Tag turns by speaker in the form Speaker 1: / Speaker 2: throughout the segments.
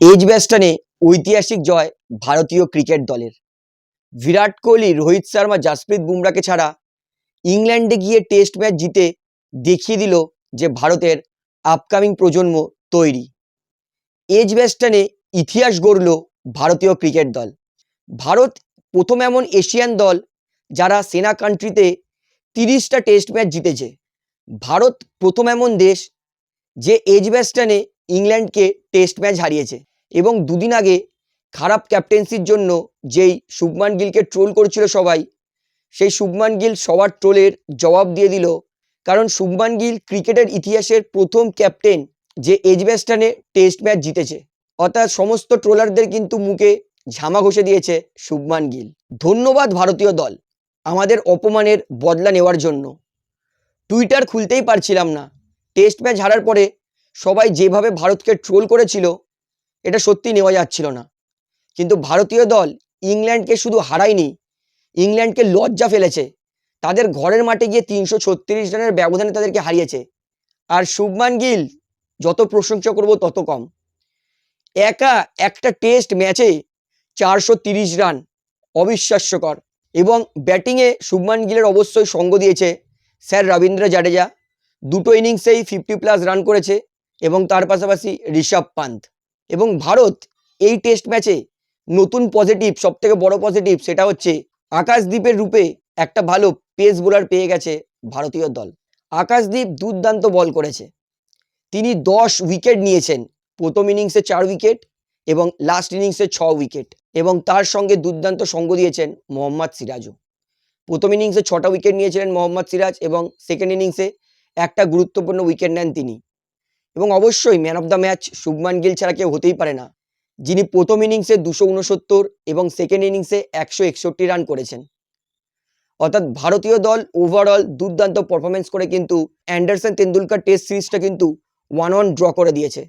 Speaker 1: এজব্যাস্টানে ঐতিহাসিক জয় ভারতীয় ক্রিকেট দলের। বিরাট কোহলি, রোহিত শর্মা, জাসপ্রীত বুমরাকে ছাড়া ইংল্যান্ডে গিয়ে টেস্ট ম্যাচ জিতে দেখিয়ে দিল যে ভারতের আপকামিং প্রজন্ম তৈরি। এজ ব্যাস্টনে ইতিহাস গড়ল ভারতীয় ক্রিকেট দল। ভারত প্রথম এমন এশিয়ান দল যারা সেনা কান্ট্রিতে তিরিশটা টেস্ট ম্যাচ জিতেছে। ভারত প্রথম এমন দেশ যে এজব্যাস্টানে ইংল্যান্ডকে টেস্ট ম্যাচ হারিয়েছে। এবং দুদিন আগে খারাপ ক্যাপ্টেন্সির জন্য যেই শুভমান গিলকে ট্রোল করেছিল সবাই, সেই শুভমান গিল সবার ট্রোলের জবাব দিয়ে দিল। কারণ শুভমান গিল ক্রিকেটের ইতিহাসের প্রথম ক্যাপ্টেন যে এজবেস্টানে টেস্ট ম্যাচ জিতেছে। অর্থাৎ সমস্ত ট্রোলারদের কিন্তু মুখে ঝামা ঘষে দিয়েছে শুভমান গিল। ধন্যবাদ ভারতীয় দল আমাদের অপমানের বদলা নেওয়ার জন্য। টুইটার খুলতেই পারছিলাম না। টেস্ট ম্যাচ হারার পরে সবাই যেভাবে ভারতকে ট্রোল করেছিল এটা সত্যি নেওয়া যাচ্ছিল না। কিন্তু ভারতীয় দল ইংল্যান্ডকে শুধু হারায়নি, ইংল্যান্ডকে লজ্জা ফেলেছে। তাদের ঘরের মাঠে গিয়ে তিনশো ছত্রিশ রানের ব্যবধানে তাদেরকে হারিয়েছে। আর শুভমান গিল, যত প্রশংসা করব তত কম। একা একটা টেস্ট ম্যাচে চারশো তিরিশ রান, অবিশ্বাস্যকর। এবং ব্যাটিংয়ে শুভমান গিলের অবশ্যই সঙ্গ দিয়েছে স্যার রবীন্দ্র জাডেজা। দুটো ইনিংসেই ফিফটি প্লাস রান করেছে এবং তার পাশাপাশি ঋষভ পান্ত। এবং ভারত এই টেস্ট ম্যাচে নতুন পজিটিভ সব থেকে বড় পজিটিভ সেটা হচ্ছে আকাশদ্বীপের রূপে একটা ভালো পেস বোলার পেয়ে গেছে ভারতীয় দল। আকাশদ্বীপ দুর্দান্ত বল করেছে। তিনি দশ উইকেট নিয়েছেন। প্রথম ইনিংসে চার উইকেট এবং লাস্ট ইনিংসে ছ উইকেট এবং তার সঙ্গে দুর্দান্ত সঙ্গ দিয়েছেন মোহাম্মদ সিরাজও। প্রথম ইনিংসে ছটা উইকেট নিয়েছিলেন মোহাম্মদ সিরাজ এবং সেকেন্ড ইনিংসে একটা গুরুত্বপূর্ণ উইকেট নেন তিনি। এবং অবশ্যই man of the match Shubman Gill ছাড়া কেউ হতেই পারে না, যিনি প্রথম ইনিংসে দুশো উনসত্তর এবং সেকেন্ড ইনিংসে একশো একষট্টি রান করেছেন। অর্থাৎ ভারতীয় দল ওভারঅল দুর্দান্ত পারফরমেন্স করে কিন্তু অ্যান্ডারসন তেন্ডুলকার টেস্ট সিরিজটা কিন্তু ওয়ান ওয়ান ড্র করে দিয়েছে।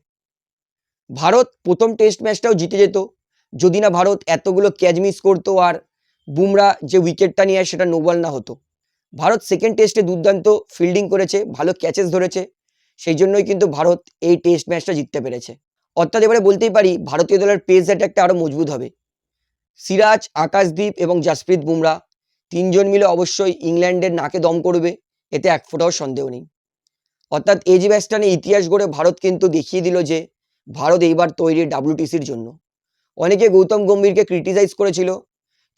Speaker 1: ভারত প্রথম টেস্ট ম্যাচটাও জিতে যেত, যদি না ভারত এতগুলো ক্যাচ মিস করতো আর বুমরা যে উইকেটটা নিয়ে সেটা নোবল না হতো। ভারত সেকেন্ড টেস্টে দুর্দান্ত ফিল্ডিং করেছে, ভালো ক্যাচেস ধরেছে সেই জন্যই কিন্তু ভারত এই টেস্ট ম্যাচটা জিততে পেরেছে। অর্থাৎ এবারে বলতেই পারি, ভারতীয় দলের পেস অ্যাটাকটা আরও মজবুত হবে। সিরাজ আকাশদ্বীপ এবং জাসপ্রীত বুমরা তিনজন মিলে অবশ্যই ইংল্যান্ডের নাকে দম করবে, এতে এক ফোঁটাও সন্দেহ নেই। অর্থাৎ এজি ব্যাস্টানে ইতিহাস গড়ে ভারত কিন্তু দেখিয়ে দিল যে, ভারত এইবার তৈরি ডাব্লিউটিসির জন্য। অনেকে গৌতম গম্ভীরকে ক্রিটিসাইজ করেছিল,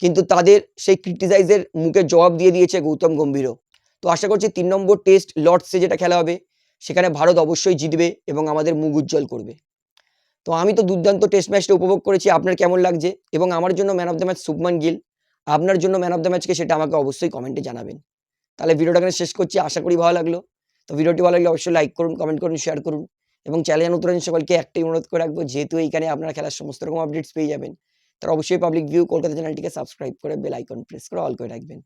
Speaker 1: কিন্তু তাদের সেই ক্রিটিসাইজের মুখে জবাব দিয়ে দিয়েছে গৌতম গম্ভীরও। তো আশা করছি তিন নম্বর টেস্ট লর্ডসে যেটা খেলা হবে সেখানে ভারত অবশ্যই জিতবে এবং আমাদের মুখ উজ্জ্বল করবে। তো আমি তো দুর্দান্ত টেস্ট ম্যাচটা উপভোগ করেছি, আপনার কেমন লাগছে? এবং আমার জন্য man of the match Shubman Gill, আপনার জন্য ম্যান অফ দ্য ম্যাচকে সেটা আমাকে অবশ্যই কমেন্টে জানাবেন। তাহলে ভিডিওটা এখানে শেষ করছি, আশা করি ভালো লাগল। তো ভিডিওটি ভালো লাগলে অবশ্যই লাইক করুন কমেন্ট করুন শেয়ার করুন এবং চ্যানেল নতুন সকলকে একটাই অনুরোধ করে রাখব, যেহেতু এইখানে আপনারা খেলার সমস্ত রকম আপডেটস পেয়ে যাবেন, তার অবশ্যই পাবলিক ভিউ কলকাতা চ্যানেলটিকে সাবস্ক্রাইব করে বেল আইকন প্রেস করে অল করে রাখবেন।